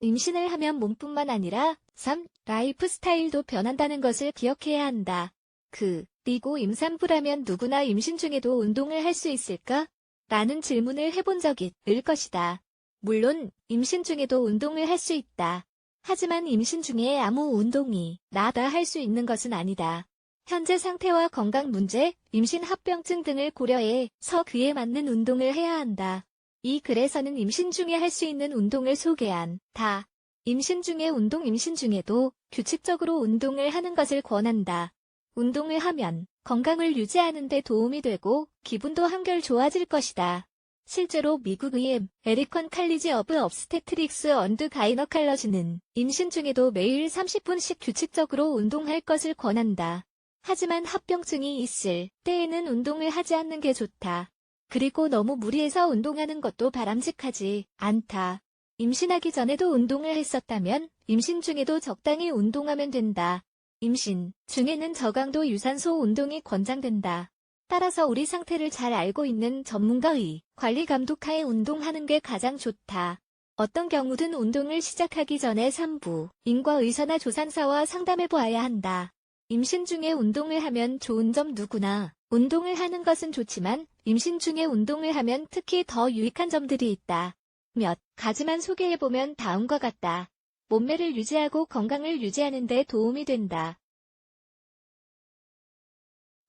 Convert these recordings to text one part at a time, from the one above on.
임신을 하면 몸뿐만 아니라 삶, 라이프 스타일도 변한다는 것을 기억해야 한다. 그, 리고 임산부라면 누구나 임신 중에도 운동을 할 수 있을까? 라는 질문을 해본 적이 을 것이다. 물론, 임신 중에도 운동을 할 수 있다. 하지만 임신 중에 아무 운동이 나다 할 수 있는 것은 아니다. 현재 상태와 건강 문제, 임신 합병증 등을 고려해서 그에 맞는 운동을 해야 한다. 이 글에서는 임신 중에 할 수 있는 운동을 소개한 다. 임신 중에 운동 임신 중에도 규칙적으로 운동을 하는 것을 권한다. 운동을 하면 건강을 유지하는 데 도움이 되고 기분도 한결 좋아질 것이다. 실제로 미국의 에리컨 칼리지 어브 업스테트릭스 언드 가이너칼러지는 임신 중에도 매일 30분씩 규칙적으로 운동할 것을 권한다. 하지만 합병증이 있을 때에는 운동을 하지 않는 게 좋다. 그리고 너무 무리해서 운동하는 것도 바람직하지 않다. 임신하기 전에도 운동을 했었다면 임신 중에도 적당히 운동하면 된다. 임신 중에는 저강도 유산소 운동이 권장된다. 따라서 우리 상태를 잘 알고 있는 전문가의 관리 감독하에 운동하는 게 가장 좋다. 어떤 경우든 운동을 시작하기 전에 산부, 인과 의사나 조산사와 상담해 보아야 한다. 임신 중에 운동을 하면 좋은 점 누구나 운동을 하는 것은 좋지만 임신 중에 운동을 하면 특히 더 유익한 점들이 있다. 몇 가지만 소개해보면 다음과 같다. 몸매를 유지하고 건강을 유지하는 데 도움이 된다.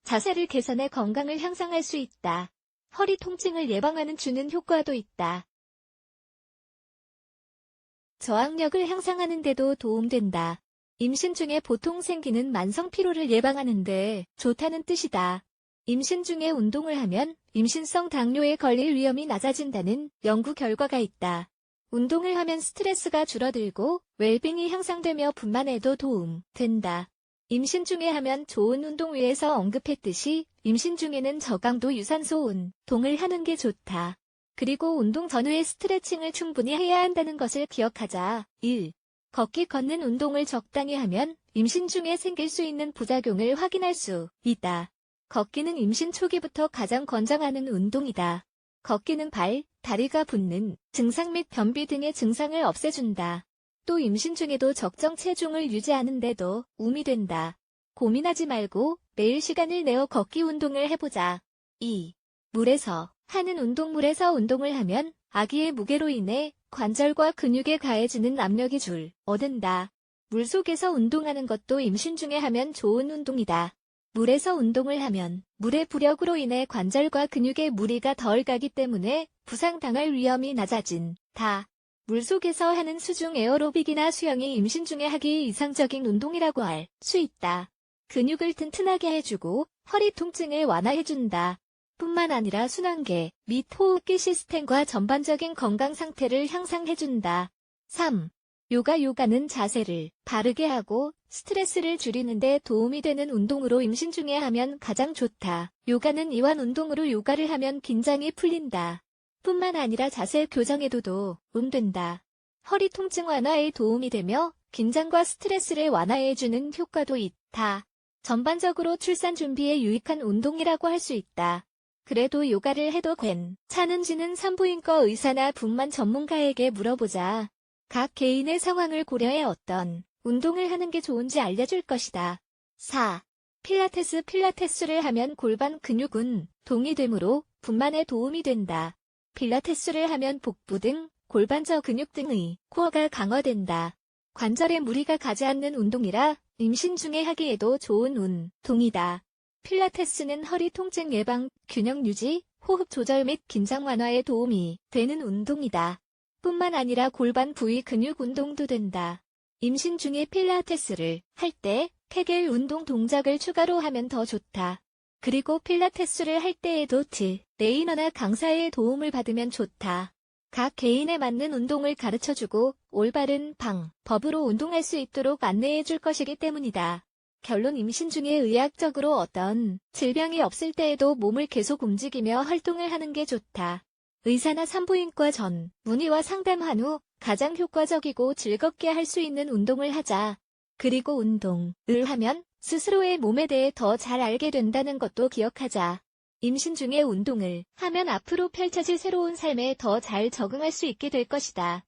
자세를 개선해 건강을 향상할 수 있다. 허리 통증을 예방하는 주는 효과도 있다. 저항력을 향상하는 데도 도움된다. 임신 중에 보통 생기는 만성 피로를 예방하는데 좋다는 뜻이다. 임신 중에 운동을 하면 임신성 당뇨에 걸릴 위험이 낮아진다는 연구 결과가 있다. 운동을 하면 스트레스가 줄어들고 웰빙이 향상되며 분만에도 도움 된다. 임신 중에 하면 좋은 운동 위에서 언급했듯이 임신 중에는 저강도 유산소 운동을 하는 게 좋다. 그리고 운동 전후에 스트레칭을 충분히 해야 한다는 것을 기억하자. 1. 걷기 걷는 운동을 적당히 하면 임신 중에 생길 수 있는 부작용을 확인할 수 있다. 걷기는 임신 초기부터 가장 권장하는 운동이다. 걷기는 발, 다리가 붓는 증상 및 변비 등의 증상을 없애준다. 또 임신 중에도 적정 체중을 유지하는 데도 도움이 된다. 고민하지 말고 매일 시간을 내어 걷기 운동을 해보자. 2. 물에서 하는 운동 물에서 운동을 하면 아기의 무게로 인해 관절과 근육에 가해지는 압력이 줄 얻은다. 물 속에서 운동하는 것도 임신 중에 하면 좋은 운동이다. 물에서 운동을 하면 물의 부력으로 인해 관절과 근육에 무리가 덜 가기 때문에 부상당할 위험이 낮아진 다. 물속에서 하는 수중 에어로빅이나 수영이 임신 중에 하기 이상적인 운동이라고 할 수 있다. 근육을 튼튼하게 해주고 허리 통증을 완화해준다. 뿐만 아니라 순환계 및 호흡기 시스템과 전반적인 건강 상태를 향상해준다. 3. 요가 요가는 자세를 바르게 하고 스트레스를 줄이는데 도움이 되는 운동으로 임신 중에 하면 가장 좋다. 요가는 이완 운동으로 요가를 하면 긴장이 풀린다. 뿐만 아니라 자세 교정에도 도움된다. 허리 통증 완화에 도움이 되며 긴장과 스트레스를 완화해주는 효과도 있다. 전반적으로 출산 준비에 유익한 운동이라고 할 수 있다. 그래도 요가를 해도 괜찮은지는 산부인과 의사나 분만 전문가에게 물어보자. 각 개인의 상황을 고려해 어떤 운동을 하는 게 좋은지 알려줄 것이다. 4. 필라테스 필라테스를 하면 골반 근육은 동이 되므로 분만에 도움이 된다. 필라테스를 하면 복부 등 골반저 근육 등의 코어가 강화된다. 관절에 무리가 가지 않는 운동이라 임신 중에 하기에도 좋은 운동이다. 필라테스는 허리 통증 예방, 균형 유지, 호흡 조절 및 긴장 완화에 도움이 되는 운동이다. 뿐만 아니라 골반 부위 근육 운동도 된다. 임신 중에 필라테스를 할 때 케겔 운동 동작을 추가로 하면 더 좋다. 그리고 필라테스를 할 때에도 트, 레이너나 강사의 도움을 받으면 좋다. 각 개인에 맞는 운동을 가르쳐주고 올바른 방, 법으로 운동할 수 있도록 안내해 줄 것이기 때문이다. 결론 임신 중에 의학적으로 어떤 질병이 없을 때에도 몸을 계속 움직이며 활동을 하는 게 좋다. 의사나 산부인과 전 문의와 상담한 후 가장 효과적이고 즐겁게 할 수 있는 운동을 하자. 그리고 운동을 하면 스스로의 몸에 대해 더 잘 알게 된다는 것도 기억하자. 임신 중에 운동을 하면 앞으로 펼쳐질 새로운 삶에 더 잘 적응할 수 있게 될 것이다.